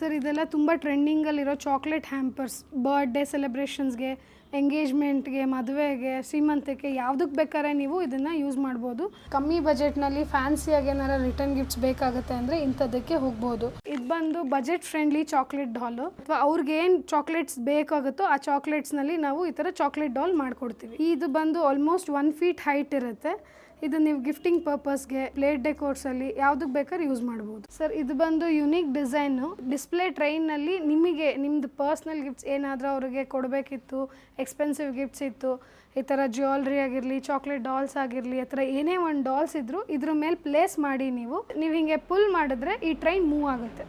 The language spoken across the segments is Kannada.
ಸರ್, ಇದೆಲ್ಲ ತುಂಬ ಟ್ರೆಂಡಿಂಗಲ್ಲಿರೋ ಚಾಕ್ಲೇಟ್ ಹ್ಯಾಂಪರ್ಸ್ ಬರ್ಡೇ ಸೆಲೆಬ್ರೇಷನ್ಸ್ಗೆ ಎಂಗೇಜ್ಮೆಂಟ್ಗೆ ಮದುವೆಗೆ, ಶ್ರೀಮಂತಕ್ಕೆ ಯಾವುದಕ್ಕೆ ಬೇಕಾದ್ರೆ ನೀವು ಇದನ್ನು ಯೂಸ್ ಮಾಡ್ಬೋದು. ಕಮ್ಮಿ ಬಜೆಟ್ನಲ್ಲಿ ಫ್ಯಾನ್ಸಿಯಾಗಿ ಏನಾರ ರಿಟರ್ನ್ ಗಿಫ್ಟ್ಸ್ ಬೇಕಾಗುತ್ತೆ ಅಂದರೆ ಇಂಥದ್ದಕ್ಕೆ ಹೋಗ್ಬೋದು. ಇದು ಬಂದು ಬಜೆಟ್ ಫ್ರೆಂಡ್ಲಿ ಚಾಕ್ಲೇಟ್ ಡಾಲು ಅಥವಾ ಅವ್ರಿಗೆ ಏನು ಚಾಕ್ಲೇಟ್ಸ್ ಬೇಕಾಗುತ್ತೋ ಆ ಚಾಕ್ಲೇಟ್ಸ್ನಲ್ಲಿ ನಾವು ಈ ಥರ ಚಾಕ್ಲೇಟ್ ಡಾಲ್ ಮಾಡ್ಕೊಡ್ತೀವಿ. ಇದು ಬಂದು ಆಲ್ಮೋಸ್ಟ್ ಒನ್ ಫೀಟ್ ಹೈಟ್ ಇರುತ್ತೆ. ಇದು ನೀವು ಗಿಫ್ಟಿಂಗ್ ಪರ್ಪಸ್ಗೆ ಪ್ಲೇಟ್ ಡೆಕೋರ್ಸಲ್ಲಿ ಯಾವುದಕ್ಕೆ ಬೇಕಾದ್ರೆ ಯೂಸ್ ಮಾಡ್ಬೋದು. ಸರ್ ಇದು ಬಂದು ಯುನೀಕ್ ಡಿಸೈನು ಡಿಸ್ಪ್ಲೇ ಟ್ರೈನಲ್ಲಿ ನಿಮಗೆ ನಿಮ್ದು ಪರ್ಸ್ನಲ್ ಗಿಫ್ಟ್ಸ್ ಏನಾದರೂ ಅವರಿಗೆ ಕೊಡಬೇಕಿತ್ತು ಎಕ್ಸ್ಪೆನ್ಸಿವ್ ಗಿಫ್ಟ್ಸ್ ಇತ್ತು, ಈ ಥರ ಜ್ಯುವೆಲ್ರಿ ಆಗಿರಲಿ ಚಾಕ್ಲೇಟ್ ಡಾಲ್ಸ್ ಆಗಿರಲಿ ಆ ಥರ ಏನೇ ಒಂದು ಡಾಲ್ಸ್ ಇದ್ದರೂ ಇದ್ರ ಮೇಲೆ ಪ್ಲೇಸ್ ಮಾಡಿ ನೀವು. ನೀವು ಹಿಂಗೆ ಪುಲ್ ಮಾಡಿದ್ರೆ ಈ ಟ್ರೈನ್ ಮೂವ್ ಆಗುತ್ತೆ.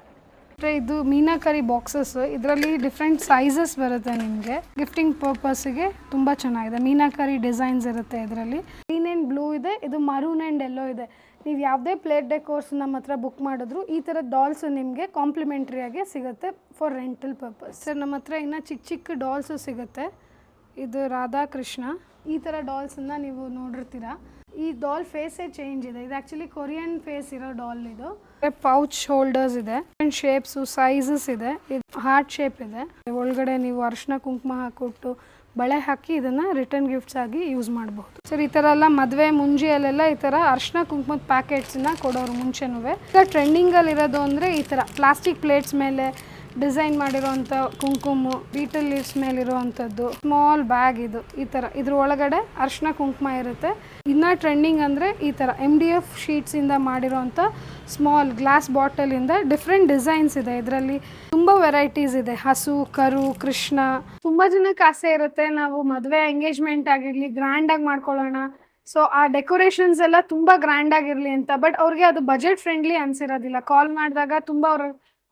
ಮತ್ತೆ ಇದು ಮೀನಾಕರಿ ಬಾಕ್ಸಸ್ ಇದರಲ್ಲಿ ಡಿಫ್ರೆಂಟ್ ಸೈಜಸ್ ಬರುತ್ತೆ ನಿಮಗೆ. ಗಿಫ್ಟಿಂಗ್ ಪರ್ಪಸ್ಗೆ ತುಂಬ ಚೆನ್ನಾಗಿದೆ. ಮೀನಾಕರಿ ಡಿಸೈನ್ಸ್ ಇರುತ್ತೆ ಇದರಲ್ಲಿ. ಗ್ರೀನ್ ಆ್ಯಂಡ್ ಬ್ಲೂ ಇದೆ, ಇದು ಮರೂನ್ ಆ್ಯಂಡ್ ಎಲ್ಲೋ ಇದೆ. ನೀವು ಯಾವುದೇ ಪ್ಲೇಟ್ ಡೆಕೋರ್ಸ್ ನಮ್ಮ ಹತ್ರ ಬುಕ್ ಮಾಡಿದ್ರು, ಈ ಥರ ಡಾಲ್ಸ್ ನಿಮಗೆ ಕಾಂಪ್ಲಿಮೆಂಟ್ರಿಯಾಗಿ ಸಿಗುತ್ತೆ ಫಾರ್ ರೆಂಟಲ್ ಪರ್ಪಸ್ ಸರ್ ನಮ್ಮ ಹತ್ರ ಇನ್ನು ಚಿಕ್ಕ ಚಿಕ್ಕ ಡಾಲ್ಸು ಸಿಗುತ್ತೆ. ಇದು ರಾಧಾಕೃಷ್ಣ. ಈ ಥರ ಡಾಲ್ಸನ್ನು ನೀವು ನೋಡಿರ್ತೀರಾ? ಈ ಡಾಲ್ ಫೇಸೇ ಚೇಂಜ್ ಇದೆ. ಇದು ಆ್ಯಕ್ಚುಲಿ ಕೊರಿಯನ್ ಫೇಸ್ ಇರೋ ಡಾಲ್ ಇದು. ಪೌಚ್ ಹೋಲ್ಡರ್ಸ್ ಇದೆ. ಶೇಪ್ಸು ಸೈಜಸ್ ಇದೆ. ಇದು ಹಾರ್ಟ್ ಶೇಪ್ ಇದೆ. ಒಳಗಡೆ ನೀವು ಅರಿಶಿನ ಕುಂಕುಮ ಹಾಕೊಟ್ಟು ಬಳೆ ಹಾಕಿ ಇದನ್ನ ರಿಟರ್ನ್ ಗಿಫ್ಟ್ಸ್ ಆಗಿ ಯೂಸ್ ಮಾಡಬಹುದು ಸರ್ ಈ ಥರ ಎಲ್ಲ ಮದುವೆ ಮುಂಜಿಯಲ್ಲೆಲ್ಲ ಈ ಥರ ಅರಿಶಿನ ಕುಂಕುಮದ ಪ್ಯಾಕೆಟ್ಸನ್ನ ಕೊಡೋರು ಮುಂಚೆನೂ ಈಗ ಟ್ರೆಂಡಿಂಗಲ್ಲಿರೋದು ಅಂದರೆ ಈ ಥರ ಪ್ಲಾಸ್ಟಿಕ್ ಪ್ಲೇಟ್ಸ್ ಮೇಲೆ ಡಿಸೈನ್ ಮಾಡಿರೋವಂಥ ಕುಂಕುಮ ಬೀಟಲ್ ಲೀವ್ಸ್ ಮೇಲಿರುವಂಥದ್ದು ಸ್ಮಾಲ್ ಬ್ಯಾಗ್ ಇದು, ಈ ಥರ. ಇದ್ರ ಒಳಗಡೆ ಅರ್ಶನ ಕುಂಕುಮ ಇರುತ್ತೆ. ಇನ್ನ ಟ್ರೆಂಡಿಂಗ್ ಅಂದರೆ ಈ ಥರ. ಎಂ ಡಿ ಎಫ್ ಶೀಟ್ಸಿಂದ ಮಾಡಿರೋವಂಥ ಸ್ಮಾಲ್ ಗ್ಲಾಸ್ ಬಾಟಲಿಂದ ಡಿಫ್ರೆಂಟ್ ಡಿಸೈನ್ಸ್ ಇದೆ. ಇದರಲ್ಲಿ ತುಂಬ ವೆರೈಟೀಸ್ ಇದೆ. ಹಸು, ಕರು, ಕೃಷ್ಣ. ತುಂಬ ಜನಕ್ಕೆ ಆಸೆ ಇರುತ್ತೆ. ನಾವು ಮದುವೆ ಎಂಗೇಜ್ಮೆಂಟ್ ಆಗಿರಲಿ ಗ್ರ್ಯಾಂಡಾಗಿ ಮಾಡ್ಕೊಳ್ಳೋಣ. ಸೊ ಆ ಡೆಕೋರೇಷನ್ಸ್ ಎಲ್ಲ ತುಂಬ ಗ್ರ್ಯಾಂಡ್ ಆಗಿರಲಿ ಅಂತ. ಬಟ್ ಅವ್ರಿಗೆ ಅದು ಬಜೆಟ್ ಫ್ರೆಂಡ್ಲಿ ಅನ್ಸಿರೋದಿಲ್ಲ. ಕಾಲ್ ಮಾಡಿದಾಗ ತುಂಬ ಅವ್ರ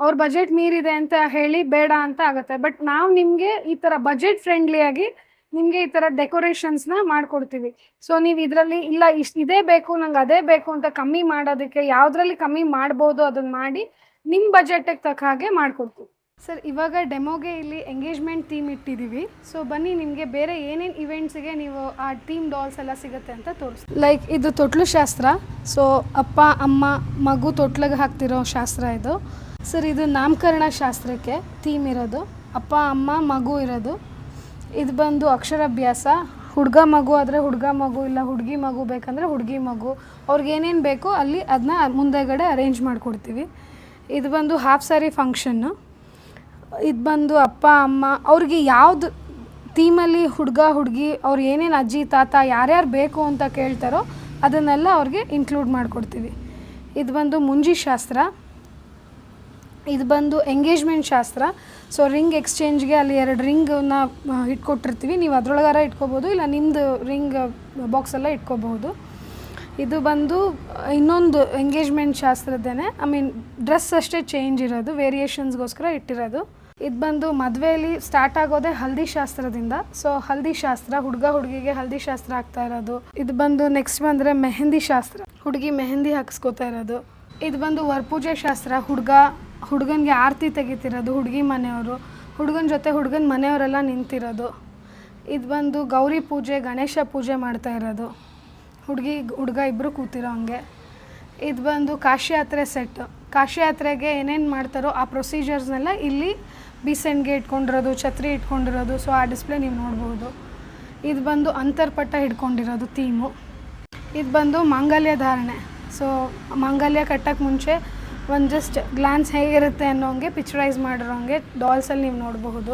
ಅವ್ರ ಬಜೆಟ್ ಮೀರಿದೆ ಅಂತ ಹೇಳಿ ಬೇಡ ಅಂತ ಆಗುತ್ತೆ. ಬಟ್ ನಾವು ನಿಮಗೆ ಈ ಥರ ಬಜೆಟ್ ಫ್ರೆಂಡ್ಲಿ ಆಗಿ ನಿಮಗೆ ಈ ಥರ ಡೆಕೋರೇಷನ್ಸ್ನ ಮಾಡ್ಕೊಡ್ತೀವಿ. ಸೊ ನೀವು ಇದರಲ್ಲಿ ಇಲ್ಲ ಇಷ್ಟು ಇದೇ ಬೇಕು ನಂಗೆ ಅದೇ ಬೇಕು ಅಂತ ಕಮ್ಮಿ ಮಾಡೋದಕ್ಕೆ ಯಾವುದ್ರಲ್ಲಿ ಕಮ್ಮಿ ಮಾಡ್ಬೋದು ಅದನ್ನ ಮಾಡಿ ನಿಮ್ಮ ಬಜೆಟಿಗೆ ತಕ್ಕ ಹಾಗೆ ಮಾಡಿಕೊಡ್ತೀವಿ. ಸರ್ ಇವಾಗ ಡೆಮೋಗೆ ಇಲ್ಲಿ ಎಂಗೇಜ್ಮೆಂಟ್ ಥೀಮ್ ಇಟ್ಟಿದ್ದೀವಿ ಸೊ ಬನ್ನಿ ನಿಮಗೆ ಬೇರೆ ಏನೇನು ಇವೆಂಟ್ಸಿಗೆ ನೀವು ಆ ಥೀಮ್ ಡಾಲ್ಸ್ ಎಲ್ಲ ಸಿಗುತ್ತೆ ಅಂತ ತೋರಿಸ್ ಲೈಕ್ ಇದು ತೊಟ್ಲು ಶಾಸ್ತ್ರ. ಸೊ ಅಪ್ಪ ಅಮ್ಮ ಮಗು ತೊಟ್ಲಿಗೆ ಹಾಕ್ತಿರೋ ಶಾಸ್ತ್ರ ಇದು. ಸರ್, ಇದು ನಾಮಕರಣ ಶಾಸ್ತ್ರಕ್ಕೆ ಥೀಮ್ ಇರೋದು. ಅಪ್ಪ, ಅಮ್ಮ, ಮಗು ಇರೋದು. ಇದು ಬಂದು ಅಕ್ಷರಾಭ್ಯಾಸ. ಹುಡುಗ, ಮಗು ಆದರೆ ಹುಡುಗ, ಮಗು, ಇಲ್ಲ ಹುಡುಗಿ, ಮಗು ಬೇಕಂದರೆ ಹುಡುಗಿ, ಮಗು. ಅವ್ರಿಗೆ ಏನೇನು ಬೇಕೋ ಅಲ್ಲಿ ಅದನ್ನ ಮುಂದೆಗಡೆ ಅರೇಂಜ್ ಮಾಡಿಕೊಡ್ತೀವಿ. ಇದು ಬಂದು ಹಾಫ್ ಸ್ಯಾರಿ ಫಂಕ್ಷನ್ನು ಇದು ಬಂದು ಅಪ್ಪ, ಅಮ್ಮ, ಅವ್ರಿಗೆ ಯಾವುದು ಥೀಮಲ್ಲಿ ಹುಡುಗ, ಹುಡುಗಿ, ಅವ್ರು ಏನೇನು ಅಜ್ಜಿ, ತಾತ, ಯಾರ್ಯಾರು ಬೇಕು ಅಂತ ಕೇಳ್ತಾರೋ ಅದನ್ನೆಲ್ಲ ಅವ್ರಿಗೆ ಇನ್ಕ್ಲೂಡ್ ಮಾಡಿಕೊಡ್ತೀವಿ. ಇದು ಬಂದು ಮುಂಜಿ ಶಾಸ್ತ್ರ. ಇದು ಬಂದು ಎಂಗೇಜ್ಮೆಂಟ್ ಶಾಸ್ತ್ರ. ಸೊ ರಿಂಗ್ ಎಕ್ಸ್ಚೇಂಜ್ಗೆ ಅಲ್ಲಿ ಎರಡು ರಿಂಗನ್ನ ಇಟ್ಕೊಟ್ಟಿರ್ತೀವಿ. ನೀವು ಅದರೊಳಗಾರ ಇಟ್ಕೋಬೋದು, ಇಲ್ಲ ನಿಮ್ಮದು ರಿಂಗ್ ಬಾಕ್ಸೆಲ್ಲ ಇಟ್ಕೋಬಹುದು. ಇದು ಬಂದು, ಇನ್ನೊಂದು ಎಂಗೇಜ್ಮೆಂಟ್ ಶಾಸ್ತ್ರದ್ದೇನೆ. ಐ ಮೀನ್ ಡ್ರೆಸ್ ಅಷ್ಟೇ ಚೇಂಜ್ ಇರೋದು ವೇರಿಯೇಷನ್ಸ್ಗೋಸ್ಕರ ಇಟ್ಟಿರೋದು. ಇದು ಬಂದು ಮದುವೆಯಲ್ಲಿ ಸ್ಟಾರ್ಟ್ ಆಗೋದೇ ಹಲ್ದಿ ಶಾಸ್ತ್ರದಿಂದ. ಸೊ ಹಲ್ದಿ ಶಾಸ್ತ್ರ, ಹುಡುಗ ಹುಡುಗಿಗೆ ಹಲ್ದಿ ಶಾಸ್ತ್ರ ಆಗ್ತಾ ಇರೋದು. ಇದು ಬಂದು ನೆಕ್ಸ್ಟ್ ಬಂದರೆ ಮೆಹಂದಿ ಶಾಸ್ತ್ರ. ಹುಡುಗಿ ಮೆಹಂದಿ ಹಾಕಿಸ್ಕೋತಾ ಇರೋದು. ಇದು ಬಂದು ವರಪೂಜೆ ಶಾಸ್ತ್ರ, ಹುಡುಗ ಹುಡುಗನಿಗೆ ಆರತಿ ತೆಗಿತಿರೋದು, ಹುಡುಗಿ ಮನೆಯವರು. ಹುಡುಗನ ಜೊತೆ ಹುಡುಗನ ಮನೆಯವರೆಲ್ಲ ನಿಂತಿರೋದು. ಇದು ಬಂದು ಗೌರಿ ಪೂಜೆ, ಗಣೇಶ ಪೂಜೆ ಮಾಡ್ತಾ ಇರೋದು. ಹುಡುಗಿ, ಹುಡುಗ ಇಬ್ಬರು ಕೂತಿರೋ ಹಂಗೆ. ಇದು ಬಂದು ಕಾಶಿಯಾತ್ರೆ ಸೆಟ್ ಕಾಶಿ ಯಾತ್ರೆಗೆ ಏನೇನು ಮಾಡ್ತಾರೋ ಆ ಪ್ರೊಸೀಜರ್ಸ್ನೆಲ್ಲ ಇಲ್ಲಿ ಬೀಸೆಂಡ್ಗೆ ಇಟ್ಕೊಂಡಿರೋದು, ಛತ್ರಿ ಇಟ್ಕೊಂಡಿರೋದು. ಸೊ ಆ ಡಿಸ್ಪ್ಲೇ ನೀವು ನೋಡ್ಬೋದು. ಇದು ಬಂದು ಅಂತರ್ಪಟ್ಟ ಹಿಡ್ಕೊಂಡಿರೋದು ಥೀಮು ಇದು ಬಂದು ಮಾಂಗಲ್ಯ ಧಾರಣೆ. ಸೊ ಮಾಂಗಲ್ಯ ಕಟ್ಟಕ್ಕೆ ಮುಂಚೆ ಒಂದು ಜಸ್ಟ್ ಗ್ಲಾನ್ಸ್ ಹೇಗಿರುತ್ತೆ ಅನ್ನೋಂಗೆ ಪಿಕ್ಚರೈಸ್ ಮಾಡಿರೋಂಗೆ ಡಾಲ್ಸಲ್ಲಿ ನೀವು ನೋಡಬಹುದು.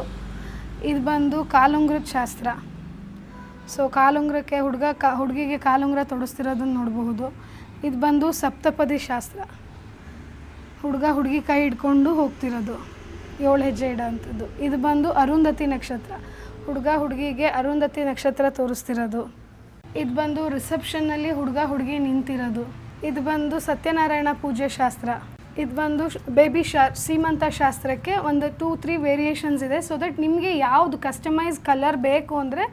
ಇದು ಬಂದು ಕಾಲುಂಗ್ರದ ಶಾಸ್ತ್ರ. ಸೊ ಕಾಲುಂಗ್ರಕ್ಕೆ ಹುಡುಗ ಕಾ, ಹುಡುಗಿಗೆ ಕಾಲುಂಗ್ರ ತೊಡಿಸ್ತಿರೋದನ್ನು ನೋಡಬಹುದು. ಇದು ಬಂದು ಸಪ್ತಪದಿ ಶಾಸ್ತ್ರ. ಹುಡುಗ ಹುಡುಗಿ ಕೈ ಹಿಡ್ಕೊಂಡು ಹೋಗ್ತಿರೋದು. ಏಳು ಹೆಜ್ಜೆ ಇಡೋವಂಥದ್ದು ಇದು ಬಂದು ಅರುಂಧತಿ ನಕ್ಷತ್ರ. ಹುಡುಗ ಹುಡುಗಿಗೆ ಅರುಂಧತಿ ನಕ್ಷತ್ರ ತೋರಿಸ್ತಿರೋದು. ಇದು ಬಂದು ರಿಸೆಪ್ಷನ್ನಲ್ಲಿ ಹುಡುಗ ಹುಡುಗಿ ನಿಂತಿರೋದು. ಇದು ಬಂದು ಸತ್ಯನಾರಾಯಣ ಪೂಜೆ ಶಾಸ್ತ್ರ. ಇದು ಬಂದು ಬೇಬಿ ಶಾ ಸೀಮಂತ ಶಾಸ್ತ್ರಕ್ಕೆ ಒಂದು ಟೂ ತ್ರೀ ವೇರಿಯೇಷನ್ಸ್ ಇದೆ. ಸೊ ದಟ್ ನಿಮಗೆ ಯಾವುದು ಕಸ್ಟಮೈಸ್ ಕಲರ್ ಬೇಕು ಅಂದರೆ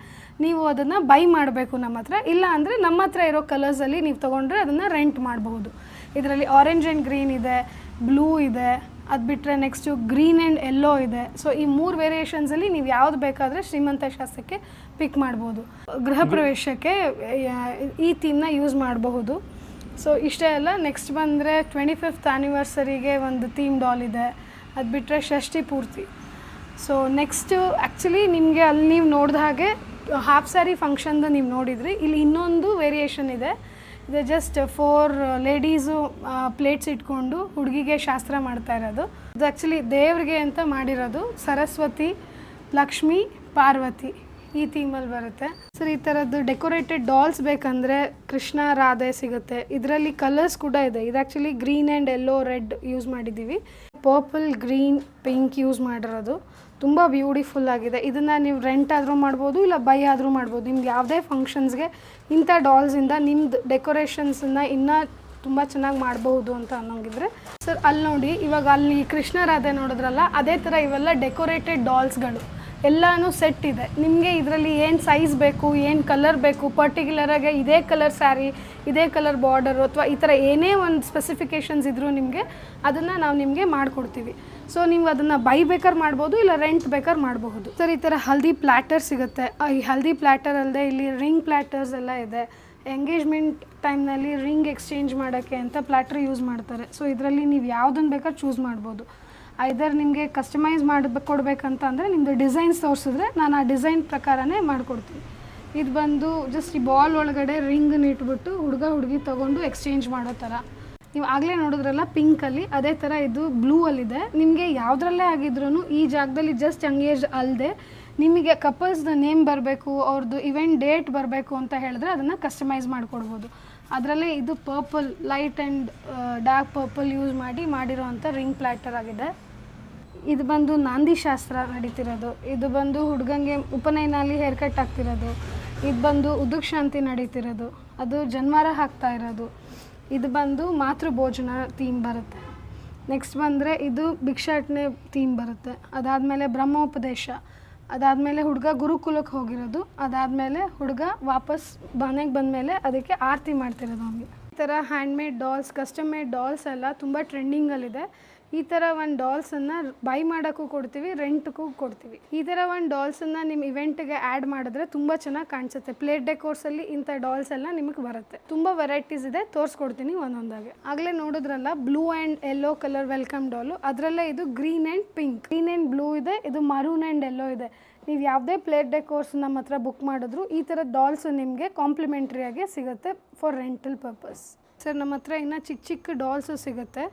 ನೀವು ಅದನ್ನು ಬೈ ಮಾಡಬೇಕು ನಮ್ಮ ಹತ್ರ. ಇಲ್ಲ ಅಂದರೆ ನಮ್ಮ ಹತ್ರ ಇರೋ ಕಲರ್ಸಲ್ಲಿ ನೀವು ತೊಗೊಂಡ್ರೆ ಅದನ್ನು ರೆಂಟ್ ಮಾಡಬಹುದು. ಇದರಲ್ಲಿ ಆರೆಂಜ್ ಆ್ಯಂಡ್ ಗ್ರೀನ್ ಇದೆ ಬ್ಲೂ ಇದೆ. ಅದು ಬಿಟ್ಟರೆ ನೆಕ್ಸ್ಟು ಗ್ರೀನ್ ಆ್ಯಂಡ್ ಎಲ್ಲೋ ಇದೆ. ಸೊ ಈ ಮೂರು ವೇರಿಯೇಷನ್ಸಲ್ಲಿ ನೀವು ಯಾವ್ದು ಬೇಕಾದರೆ ಶ್ರೀಮಂತ ಶಾಸ್ತ್ರಕ್ಕೆ ಪಿಕ್ ಮಾಡ್ಬೋದು. ಗೃಹ ಪ್ರವೇಶಕ್ಕೆ ಈ ಥೀಮ್ನ ಯೂಸ್ ಮಾಡಬಹುದು. ಸೊ ಇಷ್ಟೇ ಅಲ್ಲ ನೆಕ್ಸ್ಟ್ ಬಂದರೆ ಟ್ವೆಂಟಿ ಫಿಫ್ತ್ ಆ್ಯನಿವರ್ಸರಿಗೆ ಒಂದು ಥೀಮ್ ಡಾಲ್ ಇದೆ. ಅದು ಬಿಟ್ಟರೆ ಷಷ್ಠಿ ಪೂರ್ತಿ. ಸೊ ನೆಕ್ಸ್ಟು ಆ್ಯಕ್ಚುಲಿ ನಿಮಗೆ ಅಲ್ಲಿ ನೀವು ನೋಡಿದ ಹಾಗೆ ಹಾಫ್ ಸ್ಯಾರಿ ಫಂಕ್ಷನ್ದು ನೀವು ನೋಡಿದ್ರಿ. ಇಲ್ಲಿ ಇನ್ನೊಂದು ವೇರಿಯೇಷನ್ ಇದೆ. ಇದು ಜಸ್ಟ್ ಫೋರ್ ಲೇಡೀಸು ಪ್ಲೇಟ್ಸ್ ಇಟ್ಕೊಂಡು ಹುಡುಗಿಗೆ ಶಾಸ್ತ್ರ ಮಾಡ್ತಾ ಇರೋದು. ಇದು ಆ್ಯಕ್ಚುಲಿ ದೇವ್ರಿಗೆ ಅಂತ ಮಾಡಿರೋದು. ಸರಸ್ವತಿ, ಲಕ್ಷ್ಮಿ, ಪಾರ್ವತಿ. ಈ ಥೀಮಲ್ಲಿ ಬರುತ್ತೆ. ಸರ್, ಈ ಥರದ್ದು ಡೆಕೋರೇಟೆಡ್ ಡಾಲ್ಸ್ ಬೇಕಂದರೆ ಕೃಷ್ಣ, ರಾಧೆ ಸಿಗುತ್ತೆ. ಇದರಲ್ಲಿ ಕಲರ್ಸ್ ಕೂಡ ಇದೆ. ಇದು actually green and yellow red use ಮಾಡಿದ್ದೀವಿ. ಪರ್ಪಲ್ ಗ್ರೀನ್ ಪಿಂಕ್ ಯೂಸ್ ಮಾಡಿರೋದು. ತುಂಬ ಬ್ಯೂಟಿಫುಲ್ ಆಗಿದೆ. ಇದನ್ನು ನೀವು ರೆಂಟ್ ಆದರೂ ಮಾಡ್ಬೋದು, ಇಲ್ಲ ಬೈ ಆದರೂ ಮಾಡ್ಬೋದು. ನಿಮ್ಗೆ ಯಾವುದೇ ಫಂಕ್ಷನ್ಸ್ಗೆ ಇಂಥ ಡಾಲ್ಸಿಂದ ನಿಮ್ದು ಡೆಕೋರೇಷನ್ಸನ್ನು ಇನ್ನೂ ತುಂಬ ಚೆನ್ನಾಗಿ ಮಾಡಬಹುದು ಅಂತ ಅನ್ನೋಂಗಿದ್ರೆ, ಸರ್, ಅಲ್ಲಿ ನೋಡಿ, ಇವಾಗ ಅಲ್ಲಿ ಕೃಷ್ಣ, ರಾಧೆ ನೋಡಿದ್ರಲ್ಲ, ಅದೇ ಥರ ಇವೆಲ್ಲ ಡೆಕೋರೇಟೆಡ್ ಡಾಲ್ಸ್ಗಳು ಎಲ್ಲನೂ ಸೆಟ್ ಇದೆ. ನಿಮಗೆ ಇದರಲ್ಲಿ ಏನು ಸೈಜ್ ಬೇಕು, ಏನು ಕಲರ್ ಬೇಕು ಪರ್ಟಿಕ್ಯುಲರಾಗಿ ಇದೇ ಕಲರ್ ಸ್ಯಾರಿ ಇದೇ ಕಲರ್ ಬಾರ್ಡರು ಅಥವಾ ಈ ಥರ ಏನೇ ಒಂದು ಸ್ಪೆಸಿಫಿಕೇಷನ್ಸ್ ಇದ್ದರೂ ನಿಮಗೆ ಅದನ್ನು ನಾವು ನಿಮಗೆ ಮಾಡಿಕೊಡ್ತೀವಿ. ಸೊ ನೀವು ಅದನ್ನು ಬೈ ಬೇಕಾದ್ರೆ ಮಾಡ್ಬೋದು ಇಲ್ಲ ರೆಂಟ್ ಬೇಕಾದ್ರೆ ಮಾಡಬಹುದು. ಸರ್ ಈ ಥರ ಹಲ್ದಿ ಪ್ಲ್ಯಾಟರ್ ಸಿಗುತ್ತೆ. ಈ ಹಲ್ದಿ ಪ್ಲ್ಯಾಟರ್ ಅಲ್ಲದೆ ಇಲ್ಲಿ ರಿಂಗ್ ಪ್ಲ್ಯಾಟರ್ಸ್ ಎಲ್ಲ ಇದೆ. ಎಂಗೇಜ್ಮೆಂಟ್ ಟೈಮ್ನಲ್ಲಿ ರಿಂಗ್ ಎಕ್ಸ್ಚೇಂಜ್ ಮಾಡೋಕ್ಕೆ ಅಂತ ಪ್ಲ್ಯಾಟ್ರ್ ಯೂಸ್ ಮಾಡ್ತಾರೆ. ಸೊ ಇದರಲ್ಲಿ ನೀವು ಯಾವುದನ್ನು ಬೇಕಾದ್ರೆ ಚೂಸ್ ಮಾಡ್ಬೋದು. ಐದರ್ ನಿಮಗೆ ಕಸ್ಟಮೈಸ್ ಮಾಡಬೇಕು ಕೊಡಬೇಕಂತ ಅಂದರೆ ನಿಮ್ಮದು ಡಿಸೈನ್ಸ್ ತೋರಿಸಿದ್ರೆ ನಾನು ಆ ಡಿಸೈನ್ ಪ್ರಕಾರನೇ ಮಾಡಿಕೊಡ್ತೀನಿ. ಇದು ಬಂದು ಜಸ್ಟ್ ಈ ಬಾಲ್ ಒಳಗಡೆ ರಿಂಗನ್ನ ಇಟ್ಬಿಟ್ಟು ಹುಡುಗ ಹುಡುಗಿ ತೊಗೊಂಡು ಎಕ್ಸ್ಚೇಂಜ್ ಮಾಡೋ ಥರ. ನೀವು ಆಗಲೇ ನೋಡಿದ್ರಲ್ಲ ಪಿಂಕಲ್ಲಿ ಅದೇ ಥರ ಇದು ಬ್ಲೂ ಅಲ್ಲಿದೆ. ನಿಮಗೆ ಯಾವುದ್ರಲ್ಲೇ ಆಗಿದ್ರೂ ಈ ಜಾಗದಲ್ಲಿ ಜಸ್ಟ್ ಎಂಗೇಜ್ ಅಲ್ಲದೆ ನಿಮಗೆ ಕಪಲ್ಸ್ದ ನೇಮ್ ಬರಬೇಕು ಅವ್ರದ್ದು ಇವೆಂಟ್ ಡೇಟ್ ಬರಬೇಕು ಅಂತ ಹೇಳಿದ್ರೆ ಅದನ್ನು ಕಸ್ಟಮೈಸ್ ಮಾಡಿಕೊಡ್ಬೋದು. ಅದರಲ್ಲಿ ಇದು purple light and dark purple use ಮಾಡಿ ಮಾಡಿರೋವಂಥ ರಿಂಗ್ ಪ್ಲ್ಯಾಟರ್ ಆಗಿದೆ. ಇದು ಬಂದು ನಾಂದಿ ಶಾಸ್ತ್ರ ನಡೀತಿರೋದು. ಇದು ಬಂದು ಹುಡುಗಂಗೆ ಉಪನಯನಲ್ಲಿ ಹೇರ್ ಕಟ್ ಆಗ್ತಿರೋದು. ಇದು ಬಂದು ಉದುಕ್ ಶಾಂತಿ ನಡೀತಿರೋದು. ಅದು ಜನ್ವಾರ ಹಾಕ್ತಾ ಇರೋದು. ಇದು ಬಂದು ಮಾತೃ ಭೋಜನ ಥೀಮ್ ಬರುತ್ತೆ. ನೆಕ್ಸ್ಟ್ ಬಂದರೆ ಇದು ಭಿಕ್ಷಾಟನೆ ಥೀಮ್ ಬರುತ್ತೆ. ಅದಾದಮೇಲೆ ಬ್ರಹ್ಮೋಪದೇಶ. ಅದಾದಮೇಲೆ ಹುಡುಗ ಗುರುಕುಲಕ್ಕೆ ಹೋಗಿರೋದು. ಅದಾದಮೇಲೆ ಹುಡುಗ ವಾಪಸ್ ಮನೆಗೆ ಬಂದಮೇಲೆ ಅದಕ್ಕೆ ಆರತಿ ಮಾಡ್ತಿರೋದು ಅವನಿಗೆ. ಈ ಥರ handmade dolls custom made dolls ಎಲ್ಲ ತುಂಬ ಟ್ರೆಂಡಿಂಗಲ್ಲಿದೆ ಈ ಥರ ಒಂದು ಡಾಲ್ಸನ್ನು ಬೈ ಮಾಡೋಕ್ಕೂ ಕೊಡ್ತೀವಿ ರೆಂಟ್ಗೂ ಕೊಡ್ತೀವಿ. ಈ ಥರ ಒಂದು ಡಾಲ್ಸನ್ನು ನಿಮ್ಮ ಇವೆಂಟ್ಗೆ ಆ್ಯಡ್ ಮಾಡಿದ್ರೆ ತುಂಬ ಚೆನ್ನಾಗಿ ಕಾಣಿಸುತ್ತೆ. ಪ್ಲೇಟ್ ಡೆಕೋರ್ಸಲ್ಲಿ ಇಂಥ ಡಾಲ್ಸ್ ಎಲ್ಲ ನಿಮಗೆ ಬರುತ್ತೆ. ತುಂಬ ವೆರೈಟೀಸ್ ಇದೆ, ತೋರಿಸ್ಕೊಡ್ತೀನಿ ಒಂದೊಂದಾಗೆ. ಆಗಲೇ ನೋಡಿದ್ರಲ್ಲ blue and yellow colour welcome doll ಅದರಲ್ಲೇ ಇದು green and pink green and blue ಇದೆ, ಇದು ಮರೂನ್ ಆ್ಯಂಡ್ ಯೆಲ್ಲೋ ಇದೆ. ನೀವು ಯಾವುದೇ ಪ್ಲೇಟ್ ಡೆಕೋರ್ಸ್ ನಮ್ಮ ಹತ್ರ ಬುಕ್ ಮಾಡಿದ್ರು, ಈ ಥರ ಡಾಲ್ಸ್ ನಿಮಗೆ ಕಾಂಪ್ಲಿಮೆಂಟ್ರಿಯಾಗೆ ಸಿಗುತ್ತೆ ಫಾರ್ ರೆಂಟಲ್ ಪರ್ಪಸ್ ಸರ್, ನಮ್ಮ ಹತ್ರ ಇನ್ನು ಚಿಕ್ಕ ಚಿಕ್ಕ ಡಾಲ್ಸು ಸಿಗುತ್ತೆ.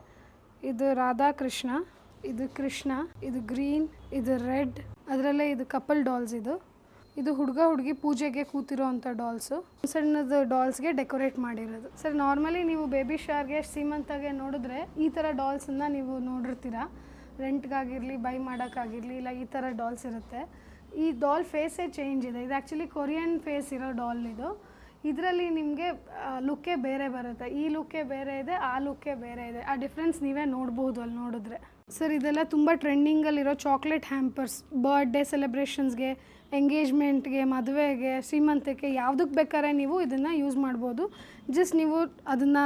ಇದು ರಾಧಾಕೃಷ್ಣ, ಇದು ಕೃಷ್ಣ, ಇದು ಗ್ರೀನ್ ಇದು ರೆಡ್ ಅದರಲ್ಲೇ ಇದು ಕಪಲ್ ಡಾಲ್ಸ್ ಇದು. ಇದು ಹುಡುಗ ಹುಡುಗಿ ಪೂಜೆಗೆ ಕೂತಿರೋ ಅಂಥ ಡಾಲ್ಸು ಸಣ್ಣದು ಡಾಲ್ಸ್ಗೆ ಡೆಕೋರೇಟ್ ಮಾಡಿರೋದು. ಸರ್ ನಾರ್ಮಲಿ ನೀವು ಬೇಬಿ ಶಾರ್ಗೆ ಸೀಮಂತಾಗೆ ನೋಡಿದ್ರೆ ಈ ಥರ ಡಾಲ್ಸನ್ನು ನೀವು ನೋಡಿರ್ತೀರ? ರೆಂಟ್ಗಾಗಿರಲಿ ಬೈ ಮಾಡೋಕ್ಕಾಗಿರಲಿ, ಇಲ್ಲ ಈ ಥರ ಡಾಲ್ಸ್ ಇರುತ್ತೆ. ಈ ಡಾಲ್ ಫೇಸೇ ಚೇಂಜ್ ಇದೆ. ಇದು ಆ್ಯಕ್ಚುಲಿ ಕೊರಿಯನ್ ಫೇಸ್ ಇರೋ ಡಾಲ್ ಇದು. ಇದರಲ್ಲಿ ನಿಮಗೆ ಲುಕ್ಕೇ ಬೇರೆ ಬರುತ್ತೆ. ಈ ಲುಕ್ಕೇ ಬೇರೆ ಇದೆ, ಆ ಲುಕ್ಕೇ ಬೇರೆ ಇದೆ. ಆ ಡಿಫ್ರೆನ್ಸ್ ನೀವೇ ನೋಡ್ಬೋದು ಅಲ್ಲಿ ನೋಡಿದ್ರೆ. ಸರ್ ಇದೆಲ್ಲ ತುಂಬ ಟ್ರೆಂಡಿಂಗಲ್ಲಿರೋ ಚಾಕ್ಲೇಟ್ ಹ್ಯಾಂಪರ್ಸ್ ಬರ್ಡೇ ಸೆಲೆಬ್ರೇಷನ್ಸ್ಗೆ ಎಂಗೇಜ್ಮೆಂಟ್ಗೆ, ಮದುವೆಗೆ ಸೀಮಂತಕ್ಕೆ ಯಾವುದಕ್ಕೆ ಬೇಕಾದ್ರೆ ನೀವು ಇದನ್ನು ಯೂಸ್ ಮಾಡ್ಬೋದು. ಜಸ್ಟ್ ನೀವು ಅದನ್ನು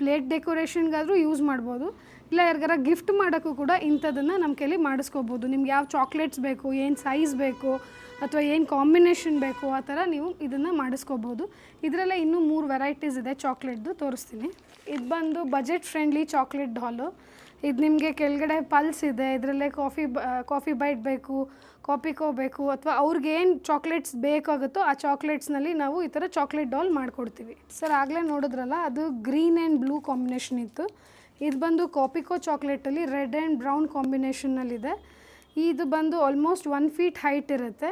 ಪ್ಲೇಟ್ ಡೆಕೋರೇಷನ್ಗಾದರೂ ಯೂಸ್ ಮಾಡ್ಬೋದು. ಇಲ್ಲ ಯಾರಿಗಾರ ಗಿಫ್ಟ್ ಮಾಡೋಕ್ಕೂ ಕೂಡ ಇಂಥದನ್ನು ನಮ್ಮ ಕೈಲಿ ಮಾಡಿಸ್ಕೋಬೋದು. ನಿಮ್ಗೆ ಯಾವ ಚಾಕ್ಲೇಟ್ಸ್ ಬೇಕು, ಏನು ಸೈಜ್ ಬೇಕು, ಅಥವಾ ಏನು ಕಾಂಬಿನೇಷನ್ ಬೇಕು, ಆ ಥರ ನೀವು ಇದನ್ನು ಮಾಡಿಸ್ಕೋಬೋದು. ಇದರಲ್ಲೇ ಇನ್ನೂ ಮೂರು ವೆರೈಟೀಸ್ ಇದೆ ಚಾಕ್ಲೇಟ್ದು ತೋರಿಸ್ತೀನಿ. ಇದು ಬಂದು ಬಜೆಟ್ ಫ್ರೆಂಡ್ಲಿ ಚಾಕ್ಲೇಟ್ ಡಾಲು ಇದು ನಿಮಗೆ ಕೆಳಗಡೆ ಪಲ್ಸ್ ಇದೆ. ಇದರಲ್ಲೇ ಕಾಫಿ ಬ ಕಾಫಿ ಬೈಟ್ ಬೇಕು. ಕಾಪಿಕೋ ಬೇಕು ಅಥವಾ ಅವ್ರಿಗೆ ಏನು ಚಾಕ್ಲೇಟ್ಸ್ ಬೇಕಾಗುತ್ತೋ ಆ ಚಾಕ್ಲೇಟ್ಸ್ನಲ್ಲಿ ನಾವು ಈ ಥರ ಚಾಕ್ಲೇಟ್ ಡಾಲ್ ಮಾಡಿಕೊಡ್ತೀವಿ. ಸರ್ ಆಗಲೇ ನೋಡಿದ್ರಲ್ಲ, ಅದು ಗ್ರೀನ್ ಆ್ಯಂಡ್ ಬ್ಲೂ ಕಾಂಬಿನೇಷನ್ ಇತ್ತು. ಇದು ಬಂದು ಕಾಪಿಕೋ ಚಾಕ್ಲೇಟಲ್ಲಿ ರೆಡ್ ಆ್ಯಂಡ್ ಬ್ರೌನ್ ಕಾಂಬಿನೇಷನ್ನಲ್ಲಿದೆ ಇದು ಬಂದು ಆಲ್ಮೋಸ್ಟ್ ಒನ್ ಫೀಟ್ ಹೈಟ್ ಇರುತ್ತೆ.